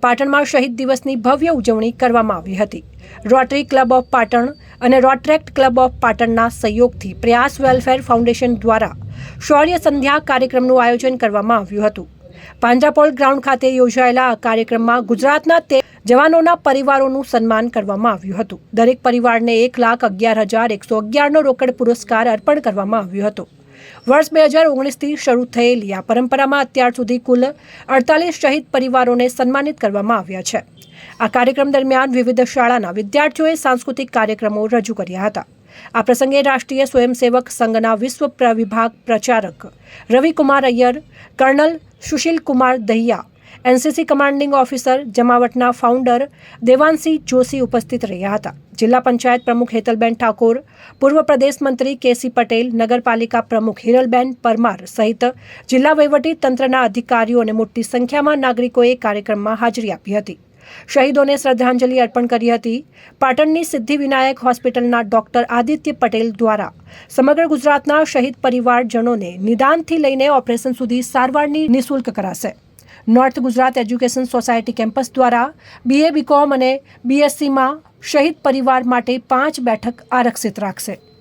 પાટણમાં શહીદ દિવસની ભવ્ય ઉજવણી કરવામાં આવી હતી. રોટરી ક્લબ ઓફ પાટણ અને રોટ્રેક્ટ ક્લબ ઓફ પાટણના સહયોગથી પ્રયાસ વેલફેર ફાઉન્ડેશન દ્વારા શૌર્ય સંધ્યા કાર્યક્રમનું આયોજન કરવામાં આવ્યું હતું. પાંજરાપોલ ગ્રાઉન્ડ ખાતે યોજાયેલા આ કાર્યક્રમમાં ગુજરાતના તે જવાનોના પરિવારોનું સન્માન કરવામાં આવ્યું હતું. દરેક પરિવારને એક લાખ અગિયાર હજાર એકસો અગિયારનો રોકડ પુરસ્કાર અર્પણ કરવામાં આવ્યો હતો. વર્ષ બે હજાર ઓગણીસથી શરૂ થયેલી આ પરંપરામાં અત્યાર સુધી કુલ અડતાલીસ શહીદ પરિવારોને સન્માનિત કરવામાં આવ્યા છે. આ કાર્યક્રમ દરમિયાન વિવિધ શાળાના વિદ્યાર્થીઓએ સાંસ્કૃતિક કાર્યક્રમો રજૂ કર્યા હતા. આ પ્રસંગે રાષ્ટ્રીય સ્વયંસેવક સંઘના વિશ્વ પ્રવિભાગ પ્રચારક Ravikumar Iyer, colonel Sushil Kumar Dahiya NCC commanding officer જમાવટના founder Devanshi Joshi ઉપસ્થિત રહ્યા હતા. જિલ્લા પંચાયત પ્રમુખ હેતલબેન ઠાકોર, પૂર્વ પ્રદેશ મંત્રી કેસી પટેલ, નગરપાલિકા પ્રમુખ હિરલબેન પરમાર સહિત જિલ્લા વહીવટી તંત્રના અધિકારીઓ અને મોટી સંખ્યામાં નાગરિકોએ કાર્યક્રમમાં હાજરી આપી હતી. શહીદોને શ્રદ્ધાંજલિ અર્પણ કરી હતી. પાટણની સિદ્ધિવિનાયક હોસ્પિટલના ડોક્ટર આદિત્ય પટેલ દ્વારા સમગ્ર ગુજરાતના શહીદ પરિવારજનોને નિદાનથી લઈને ઓપરેશન સુધી સારવારની નિઃશુલ્ક કરાશે. North Gujarat education society campus દ્વારા બીએ બીકોમ અને બીએસસીમાં શહીદ પરિવાર માટે પાંચ બેઠક આરક્ષિત રાખશે.